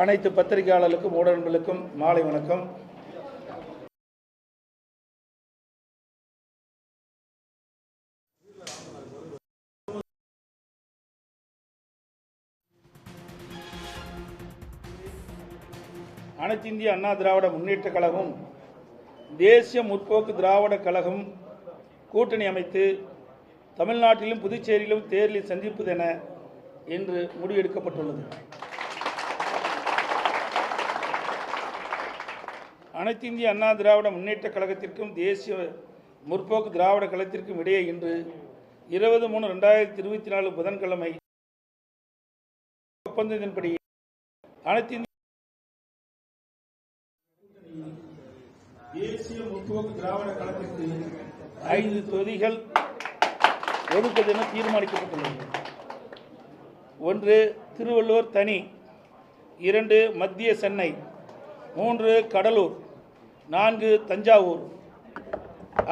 அனைத்து பத்திரிகையாளர்களுக்கும் ஊடகங்களுக்கும் மாலை வணக்கம். அனைத்து இந்திய அண்ணா திராவிட முன்னேற்ற கழகம் தேசிய முற்போக்கு திராவிட கழகம் கூட்டணி அமைத்து தமிழ்நாட்டிலும் புதுச்சேரியிலும் தேர்தில் சந்திப்பது என என்று முடிவெடுக்கப்பட்டுள்ளது. அனைத்து இந்திய அண்ணா திராவிட முன்னேற்ற கழகத்திற்கும் தேசிய முற்போக்கு திராவிட கழகத்திற்கும் இடையே இன்று இருபது மூணு ரெண்டாயிரத்தி இருபத்தி நாலு புதன்கிழமை ஒப்பந்தத்தின்படி அனைத்து இந்திய தேசிய முற்போக்கு திராவிட கழகத்திற்கு ஐந்து தொகுதிகள் ஒதுக்குவதென தீர்மானிக்கப்பட்டுள்ளது. ஒன்று திருவள்ளூர் தனி இரண்டு மத்திய சென்னை மூன்று கடலூர் நான்கு தஞ்சாவூர்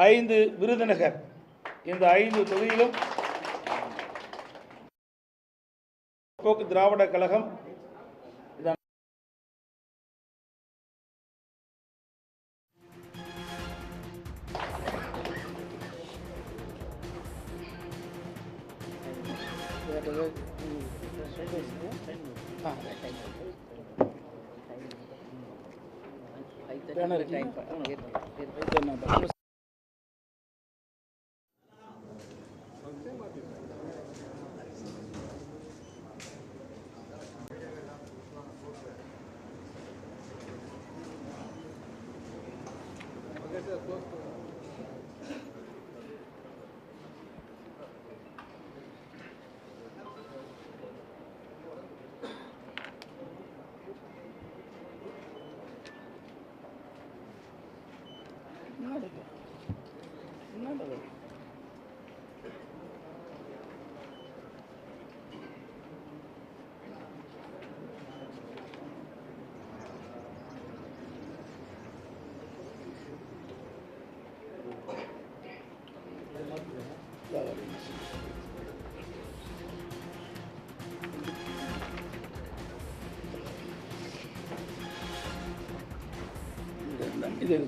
ஐந்து விருதுநகர். இந்த ஐந்து தொகுதியிலும் போக்கு திராவிட கழகம் బ్యానర్ Yang.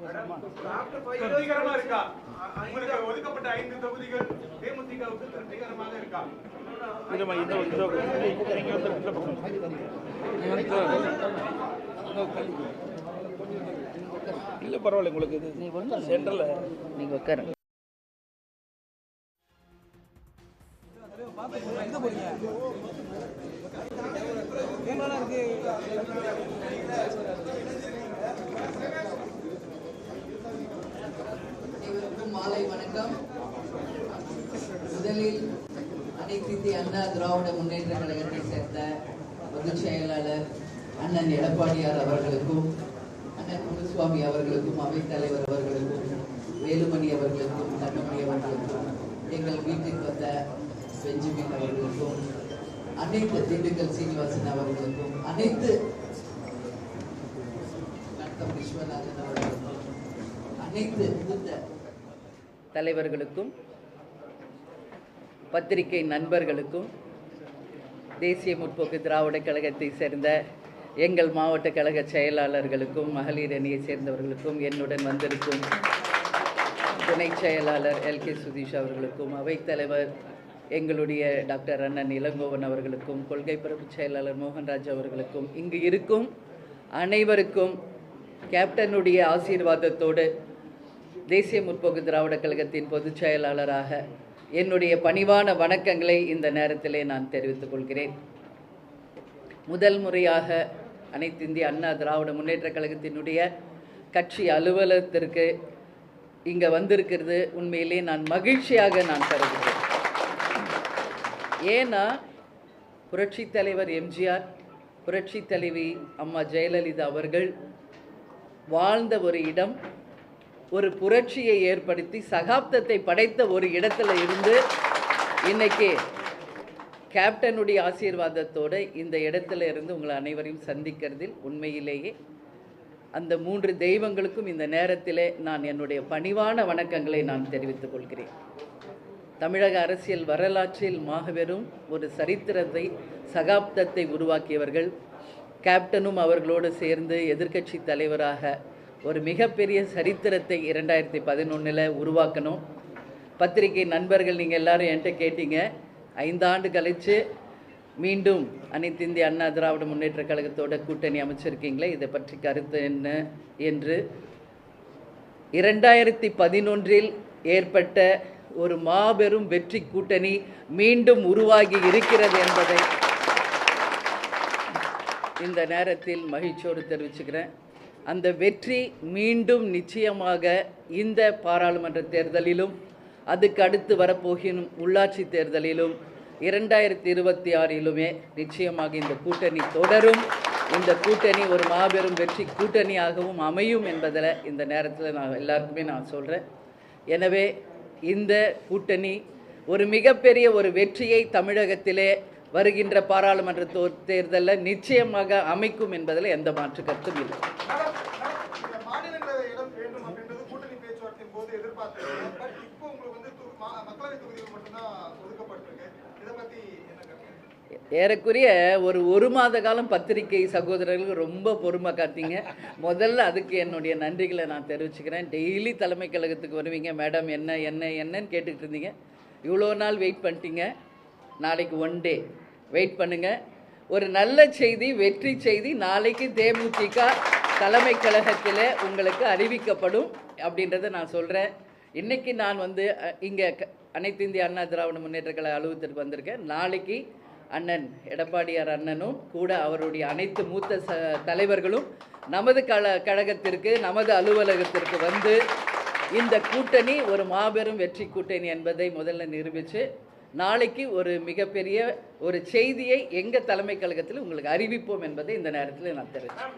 திருப்திகரமா இருக்கா? உங்களுக்கு ஒதுக்கப்பட்ட ஐந்து தொகுதிகள் தேமுதிகவுக்கு திருப்திகரமாக இருக்கா? இந்த நீங்கள் வந்து இந்த பக்கம். இல்லை பரவாயில்ல உங்களுக்கு இது நீ ஒன்றும் சென்ட்ரலில் நீங்கள் உட்காருங்க மாலை வணக்கம். முதலில் அனைத்து இந்திய அண்ணா திராவிட முன்னேற்ற கழகத்தை சேர்ந்த பொதுச் செயலாளர் அண்ணன் எடப்பாடியார் அவர்களுக்கும் அண்ணன் முனுசுவாமி அவர்களுக்கும் அவைத்தலைவர் அவர்களுக்கும் வேலுமணி அவர்களுக்கும் தங்கமணி அவர்களுக்கும் எங்கள் வீட்டுக்கு வந்த பெஞ்சமின் அவர்களுக்கும் அனைத்து திண்டுக்கல் சீனிவாசன் அவர்களுக்கும் அனைத்து விஸ்வநாதன் அவர்களுக்கும் அனைத்து மூத்த தலைவர்களுக்கும் பத்திரிகை நண்பர்களுக்கும் தேசிய முற்போக்கு திராவிட கழகத்தை சேர்ந்த எங்கள் மாவட்ட கழக செயலாளர்களுக்கும் மகளிர் அணியை சேர்ந்தவர்களுக்கும் என்னுடன் வந்திருக்கும் துணை செயலாளர் எல். கே. சுதீஷ் அவர்களுக்கும் அவைத்தலைவர் எங்களுடைய டாக்டர் அண்ணன் இளங்கோவன் அவர்களுக்கும் கொள்கை பரப்பு செயலாளர் மோகன்ராஜ் அவர்களுக்கும் இங்கு இருக்கும் அனைவருக்கும் கேப்டனுடைய ஆசீர்வாதத்தோடு தேசிய முற்போக்கு திராவிட கழகத்தின் பொதுச் செயலாளராக என்னுடைய பணிவான வணக்கங்களை இந்த நேரத்திலே நான் தெரிவித்துக் கொள்கிறேன். முதல் முறையாக அனைத்து இந்திய அண்ணா திராவிட முன்னேற்றக் கழகத்தினுடைய கட்சி அலுவலகத்திற்கு இங்கே வந்திருக்கிறது. உண்மையிலே நான் மகிழ்ச்சியாக நான் கருதுகிறேன். ஏன்னா புரட்சி தலைவர் எம்ஜிஆர் புரட்சி தலைவி அம்மா ஜெயலலிதா அவர்கள் வாழ்ந்த ஒரு இடம் ஒரு புரட்சியை ஏற்படுத்தி சகாப்தத்தை படைத்த ஒரு இடத்துல இருந்து இன்னைக்கு கேப்டனுடைய ஆசீர்வாதத்தோடு இந்த இடத்துல இருந்து உங்களை அனைவரையும் சந்திக்கிறதில் உண்மையிலேயே அந்த மூன்று தெய்வங்களுக்கும் இந்த நேரத்திலே நான் என்னுடைய பணிவான வணக்கங்களை நான் தெரிவித்துக் கொள்கிறேன். தமிழக அரசியல் வரலாற்றில் மாபெரும் ஒரு சரித்திரத்தை சகாப்தத்தை உருவாக்கியவர்கள். கேப்டனும் அவர்களோடு சேர்ந்து எதிர்க்கட்சி தலைவராக ஒரு மிகப்பெரிய சரித்திரத்தை இரண்டாயிரத்தி பதினொன்றில் உருவாக்கணும். பத்திரிகை நண்பர்கள் நீங்கள் எல்லாரும் என்கிட்ட கேட்டீங்க. ஐந்தாண்டு கழித்து மீண்டும் அனைத்து இந்திய அண்ணா திராவிட முன்னேற்ற கழகத்தோட கூட்டணி அமைச்சிருக்கீங்களே இதை பற்றி கருத்து என்ன என்று. இரண்டாயிரத்தி பதினொன்றில் ஏற்பட்ட ஒரு மாபெரும் வெற்றி கூட்டணி மீண்டும் உருவாகி இருக்கிறது என்பதை இந்த நேரத்தில் மகிழ்ச்சியோடு தெரிவிச்சுக்கிறேன். அந்த வெற்றி மீண்டும் நிச்சயமாக இந்த பாராளுமன்ற தேர்தலிலும் அதுக்கு அடுத்து வரப்போகினும் உள்ளாட்சி தேர்தலிலும் இரண்டாயிரத்தி இருபத்தி ஆறிலுமே நிச்சயமாக இந்த கூட்டணி தொடரும். இந்த கூட்டணி ஒரு மாபெரும் வெற்றி கூட்டணியாகவும் அமையும் என்பதில் இந்த நேரத்தில் நான் எல்லாருக்குமே நான் சொல்கிறேன் எனவே இந்த கூட்டணி ஒரு மிகப்பெரிய ஒரு வெற்றியை தமிழகத்திலே வருகின்ற பாராளுமன்ற தேர்தலில் நிச்சயமாக அமைக்கும் என்பதில் எந்த மாற்று கருத்தும் இல்லை. ஏறக்குறைய ஒரு ஒரு மாத காலம் பத்திரிகை சகோதரர்களுக்கு ரொம்ப பொறுமை காத்தீங்க முதல்ல அதுக்கு என்னுடைய நன்றிகளை நான் தெரிவிச்சுக்கிறேன். டெய்லி தலைமை கழகத்துக்கு வருவீங்க. மேடம் என்ன என்ன என்னன்னு கேட்டுக்கிட்டு இருந்தீங்க. இவ்வளோ நாள் வெயிட் பண்ணிட்டீங்க. நாளைக்கு ஒன் டே வெயிட் பண்ணுங்கள் ஒரு நல்ல செய்தி வெற்றி செய்தி நாளைக்கு தேமுதிக தலைமை கழகத்தில் உங்களுக்கு அறிவிக்கப்படும் அப்படின்றத நான் சொல்கிறேன் இன்றைக்கி நான் வந்து இங்கே அனைத்து இந்திய அண்ணா திராவிட முன்னேற்ற கழக அலுவலகத்திற்கு வந்திருக்கேன். நாளைக்கு அண்ணன் எடப்பாடியார் அண்ணனும் கூட அவருடைய அனைத்து மூத்த ச தலைவர்களும் நமது கழ கழகத்திற்கு நமது அலுவலகத்திற்கு வந்து இந்த கூட்டணி ஒரு மாபெரும் வெற்றி கூட்டணி என்பதை முதல்ல நிரூபித்து நாளைக்கு ஒரு மிகப்பெரிய ஒரு செய்தியை எங்கள் தலைமை கழகத்தில் உங்களுக்கு அறிவிப்போம் என்பதை இந்த நேரத்தில் நான் தெரிவித்தேன்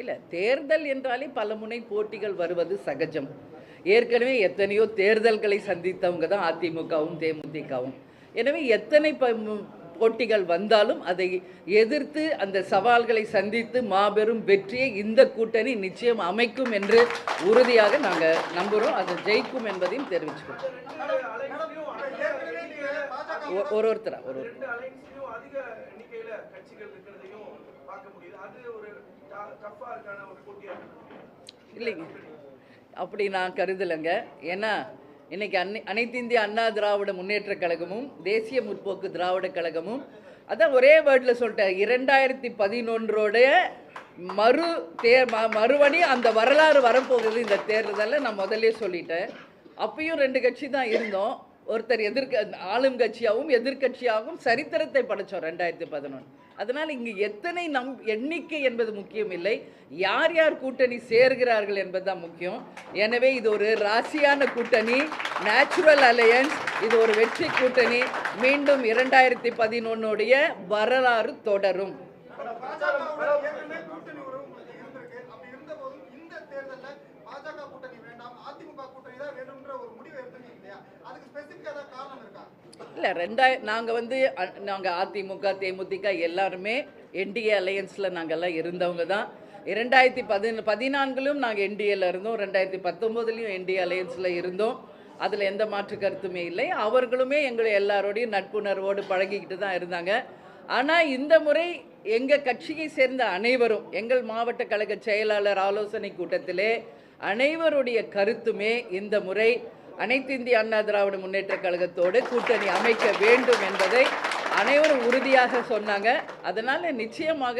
இல்லை தேர்தல் என்றாலே பல முனை போட்டிகள் வருவது சகஜம். ஏற்கனவே எத்தனையோ தேர்தல்களை சந்தித்தவங்க தான் அதிமுகவும் தேமுதிகவும். எனவே எத்தனை போட்டிகள் வந்தாலும் அதை எதிர்த்து அந்த சவால்களை சந்தித்து மாபெரும் வெற்றியை இந்த கூட்டணி நிச்சயம் அமைக்கும் என்று உறுதியாக நாங்கள் நம்புகிறோம் அது ஜெயிக்கும் என்பதையும் தெரிவிச்சுக்கிறோம். ஒரு ஒருத்தரா ஒரு ஒரு ரெண்டு அலைன்ஸ்லயும் அதிக எண்ணிக்கையில கட்சிகள் இருக்கிறதையும் பார்க்க முடியுது. அது ஒரு டஃப்பா இருக்கான ஒரு போட்டியா இருக்கு. இல்லைங்க. அப்படி நான் கருதலைங்க. ஏன்னா இன்னைக்கு அன்னை அனைத்து இந்திய அண்ணா திராவிட முன்னேற்ற கழகமும் தேசிய முற்போக்கு திராவிட கழகமும் அதான் ஒரே வேர்டில் சொல்லிட்டேன். இரண்டாயிரத்தி பதினொன்றோடைய மறு தே ம மறுபடி அந்த வரலாறு வரப்போகுது. இந்த தேர்தலில் நான் முதல்ல சொல்லிட்டேன். அப்பயும் ரெண்டு கட்சி தான் இருந்தோம். ஒருத்தர் எதிர்க்க ஆளும் கட்சியாகவும் எதிர்க்கட்சியாகவும் சரித்திரத்தை படைச்சோம் ரெண்டாயிரத்தி பதினொன்று. அதனால் இங்கு எத்தனை நம் எண்ணிக்கை என்பது முக்கியம் இல்லை யார் யார் கூட்டணி சேர்கிறார்கள் என்பதுதான் முக்கியம். எனவே இது ஒரு ராசியான கூட்டணி நேச்சுரல் அலையன்ஸ் இது ஒரு வெற்றி கூட்டணி. மீண்டும் இரண்டாயிரத்தி பதினொன்னுடைய வரலாறு தொடரும். கூட்டணி அதிமுக கூட்டணி தான் வேணும்ன்ற ஒரு போதும் இந்த இல்லையா? அதுக்கு ஸ்பெசிஃபிக்காக ஏதாவது காரணம் இருக்கா? இல்லை ரெண்டாய நாங்கள் வந்து நாங்கள் அதிமுக தேமுதிக எல்லாருமே என்டிஏ அலையன்ஸில் நாங்கள்லாம் இருந்தவங்க தான். இரண்டாயிரத்தி பதின பதினான்கிலும் நாங்கள் என்டிஏல இருந்தோம். ரெண்டாயிரத்தி பத்தொம்போதுலேயும் என்டிஏ அலையன்ஸில் இருந்தோம். அதில் எந்த மாற்று கருத்துமே இல்லை. அவர்களுமே எங்களை எல்லாரோடையும் நட்புணர்வோடு பழகிக்கிட்டு தான் இருந்தாங்க. ஆனால் இந்த முறை எங்கள் கட்சியை சேர்ந்த அனைவரும் எங்கள் மாவட்ட கழக செயலாளர் ஆலோசனை கூட்டத்திலே அனைவருடைய கருத்துமே இந்த முறை அனைத்து இந்திய அண்ணா திராவிட முன்னேற்ற கழகத்தோடு கூட்டணி அமைக்க வேண்டும் என்பதை அனைவரும் உறுதியாக சொன்னாங்க. அதனால் நிச்சயமாக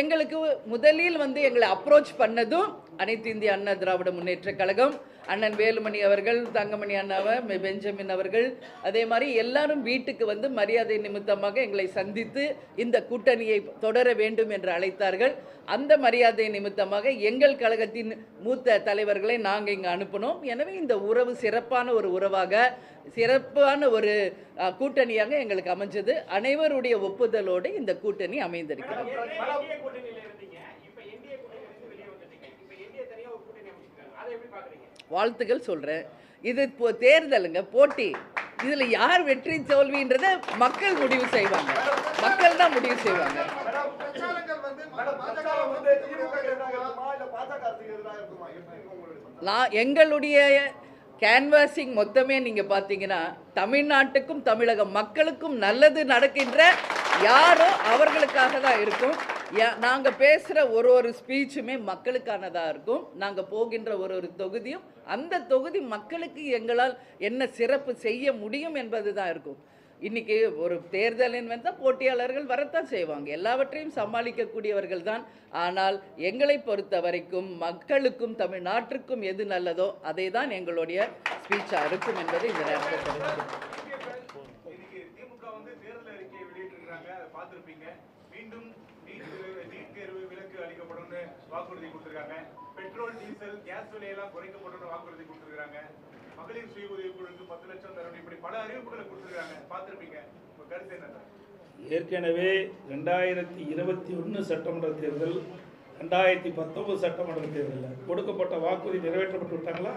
எங்களுக்கு முதலில் வந்து எங்களை அப்ரோச் பண்ணதும் அனைத்து இந்திய அண்ணா திராவிட முன்னேற்ற கழகம் அண்ணன் வேலுமணி அவர்கள் தங்கமணி அண்ணாவை பெஞ்சமின் அவர்கள். அதே மாதிரி எல்லாரும் வீட்டுக்கு வந்து மரியாதை நிமித்தமாக எங்களை சந்தித்து இந்த கூட்டணியை தொடர வேண்டும் என்று அழைத்தார்கள். அந்த மரியாதை நிமித்தமாக எங்கள் கழகத்தின் மூத்த தலைவர்களை நாங்கள் இங்கே அனுப்பினோம். எனவே இந்த உறவு சிறப்பான ஒரு உறவாக சிறப்பான ஒரு கூட்டணியாக எங்களுக்கு அமைஞ்சது. அனைவருடைய ஒப்புதலோடு இந்த கூட்டணி அமைந்திருக்கிறது என்டிஏ கூட்டணியில இருந்தீங்க இப்ப என்டிஏ கூட்டணியில இருந்து வெளியே வந்துட்டீங்க இப்ப என்டிஏ தனியா ஒரு கூட்டணி அமைச்சிருக்காங்க அதை எப்படி பாக்குறீங்க வாழ்த்துக்கள் சொல்கிறேன் இது இப்போ தேர்தலுங்க போட்டி. இதில் யார் வெற்றி தோல்வின்றத மக்கள் முடிவு செய்வாங்க. மக்கள் தான் முடிவு செய்வாங்க. நான் எங்களுடைய கேன்வாசிங் மொத்தமே நீங்கள் பார்த்தீங்கன்னா தமிழ்நாட்டுக்கும் தமிழக மக்களுக்கும் நல்லது நடக்கின்ற யாரோ அவர்களுக்காக தான் இருக்கும். நாங்கள் பேசுகிற ஒரு ஒரு ஸ்பீச்சுமே மக்களுக்கானதாக இருக்கும். நாங்கள் போகின்ற ஒரு ஒரு தொகுதியும் அந்த தொகுதி மக்களுக்கு எங்களால் என்ன சிறப்பு செய்ய முடியும் என்பது தான் இருக்கும். இன்றைக்கி ஒரு தேர்தலின் வந்தால் போட்டியாளர்கள் வரத்தான் செய்வாங்க. எல்லாவற்றையும் சமாளிக்கக்கூடியவர்கள் தான். ஆனால் எங்களை பொறுத்த வரைக்கும் மக்களுக்கும் தமிழ்நாட்டிற்கும் எது நல்லதோ அதை தான் எங்களுடைய ஸ்பீச்சாக இருக்கும் என்பதை இந்த நேரத்தில் தெரிவிக்கிறேன் இன்னைக்கு திமுக வந்து தேர்தல் அறிக்கையை வெளியிட்டிருக்காங்க அதை பார்த்திருப்பீங்க மீண்டும் நீட் தேர்வு நீட் தேர்வு விலக்கு அளிக்கப்படும்னு வாக்குறுதி கொடுத்திருக்காங்க. பெட்ரோல் டீசல் கேஸ் விலையெல்லாம் குறைக்கப்படும் வாக்குறுதி கொடுத்திருக்காங்க. மகளிர் சுய உதவி குழுக்கு பத்து லட்சம் தரணும். இப்படி பல அறிவிப்புகளை கொடுத்திருக்காங்க. பார்த்துருப்பீங்க. உங்க கருத்து என்ன ஏற்கனவே ரெண்டாயிரத்தி இருபத்தி ஒன்று சட்டமன்ற தேர்தல் ரெண்டாயிரத்தி பத்தொன்பது சட்டமன்ற தேர்தலில் கொடுக்கப்பட்ட வாக்குறுதி நிறைவேற்றப்பட்டு விட்டாங்களா?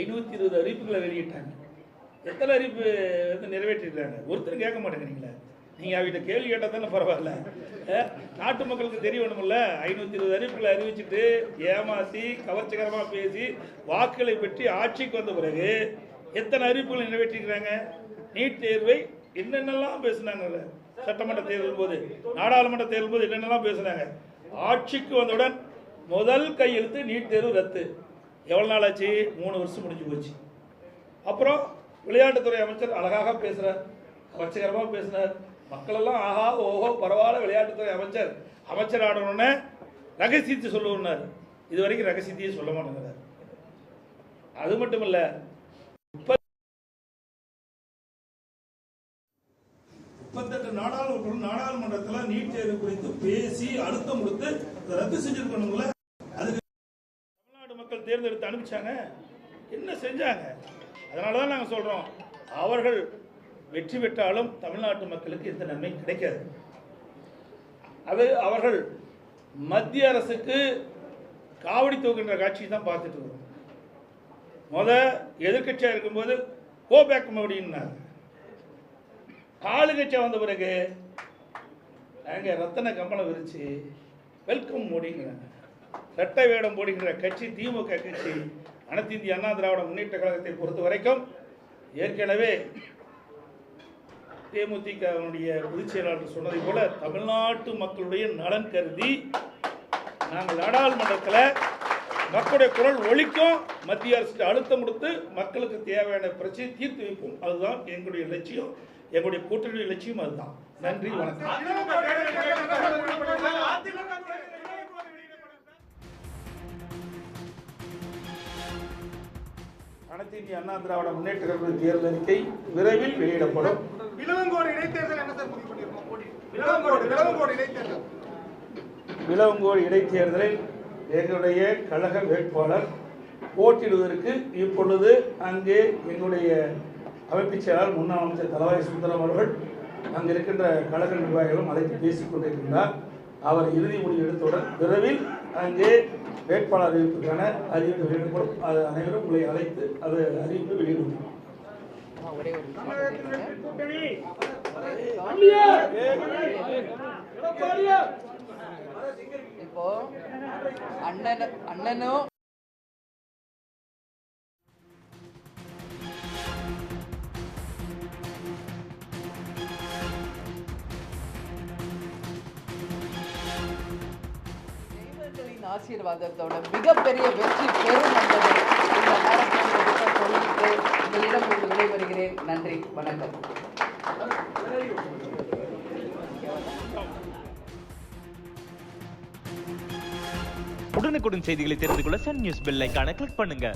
ஐநூற்றி இருபது அறிவிப்புகளை வெளியிட்டாங்க. எத்தனை அறிவிப்பு வந்து நிறைவேற்றிருக்காங்க? ஒருத்தர் கேட்க மாட்டேங்கிறீங்களே. நீங்கள் அவகிட்ட கேள்வி கேட்டால் தானே பரவாயில்ல நாட்டு மக்களுக்கு தெரிய வேணுமில்ல ஐநூற்றி இருபது அறிவிப்புகளை அறிவிச்சிட்டு ஏமாற்றி கவர்ச்சிகரமாக பேசி வாக்குகளை பெற்றி ஆட்சிக்கு வந்த பிறகு எத்தனை அறிவிப்புகளை நிறைவேற்றிருக்கிறாங்க? நீட் தேர்வை என்னென்னலாம் பேசினாங்கல்ல? சட்டமன்ற தேர்தல் போது நாடாளுமன்ற தேர்தல் போது என்னென்னலாம் பேசுனாங்க? ஆட்சிக்கு வந்தவுடன் முதல் கையெழுத்து நீட் தேர்வு ரத்து. எவ்வளோ நாள் ஆச்சு? மூணு வருஷம் முடிஞ்சு போச்சு. அப்புறம் விளையாட்டுத்துறை அமைச்சர் அழகாக பேசுகிறார் கவர்ச்சிகரமாக பேசுனார் மக்களெல்லாம் ஆஹா ஓஹோ பரவாயில்ல விளையாட்டுத்துறை அமைச்சர். அமைச்சர் ஆடணுன்னு ரகசியத்தை சொல்லுவார் இது வரைக்கும் ரகசியத்தையே சொல்ல மாட்டேங்கிறார். அது மட்டும் இல்லை முப்பத்தெட்டு நாடாளுமன்ற நாடாளுமன்றத்தில் நீட் தேர்வு குறித்து பேசி அழுத்தம் கொடுத்து ரத்து செஞ்சிருக்கணும்ல? அதுக்கு தமிழ்நாடு மக்கள் தேர்ந்தெடுத்து அனுப்பிச்சாங்க. என்ன செஞ்சாங்க? அதனால தான் நாங்கள் சொல்கிறோம் அவர்கள் வெற்றி பெற்றாலும் தமிழ்நாட்டு மக்களுக்கு எந்த நன்மை கிடைக்காது. அது அவர்கள் மத்திய அரசுக்கு காவடி தூக்குகின்ற காட்சி தான் பார்த்துட்டு வரும் முத எதிர்க்கட்சியாக இருக்கும்போது கோ பேக் மோடின்னாங்க ஆளுங்கட்சியாக வந்த பிறகு அங்கே ரத்தன கம்பளம் விரிச்சு வெல்கம் மோடிங்கிறாங்க. ரெட்டை வேடம் போடுகின்ற கட்சி திமுக கட்சி அனைத்து இந்திய அண்ணா திராவிட முன்னேற்ற கழகத்தை பொறுத்த வரைக்கும் ஏற்கனவே தேமுதிகவுடைய பொதுச் செயலாளர் சொன்னதை போல தமிழ்நாட்டு மக்களுடைய நலன் கருதி நாங்கள் நாடாளுமன்றத்தில் மக்களுடைய குரல் ஒழிக்கும் மத்திய அரசுக்கு அழுத்தம் கொடுத்து மக்களுக்கு தேவையான பிரச்சனையை தீர்த்து வைப்போம். அதுதான் எங்களுடைய லட்சியம். எங்களுடைய கூட்டணி லட்சியம் அதுதான். நன்றி வணக்கம். அனைத்து இந்திய அண்ணா திராவிட முன்னேற்ற கழக தேர்தல் அறிக்கை விரைவில் வெளியிடப்படும். விலவங்கோடு இடைத்தேர்தல் என்ன சார் முடிவு பண்ணிருக்கோம் விலவங்கோடு விலவங்கோடு இடைத்தேர்தல். விலவங்கோடு இடைத்தேர்தலில் எங்களுடைய கழக வேட்பாளர் போட்டியிடுவதற்கு இப்பொழுது அங்கே எங்களுடைய அமைப்புச் செயலாளர் முன்னாள் அமைச்சர் தலவாய் சுந்தரம் அவர்கள் அங்கே இருக்கின்ற கழக நிர்வாகிகளும் அழைத்து பேசிக் கொண்டிருக்கின்றார். அவர் இறுதி முடிவு எடுத்தவுடன் விரைவில் அங்கே வேட்பாளர் அறிவிப்புக்கான அறிவிப்பு வெளியிடப்படும். அது அனைவரும் உங்களை அழைத்து அது அறிவிப்பு வெளியிடுவோம். ஒரே ஒரு இப்போ அண்ணன் அண்ணனும் ஆசீர்வாதத்தோட மிகப்பெரிய வெற்றி பெறும் என்பதை இந்த நேரத்தில் சொல்லிட்டு உங்களிடம் கொண்டு விடைபெறுகிறேன். நன்றி. வணக்கம். உடனுக்குடன் செய்திகளை தெரிந்து கொள்ள சன் நியூஸ் பெல் ஐக்கான கிளிக் பண்ணுங்க.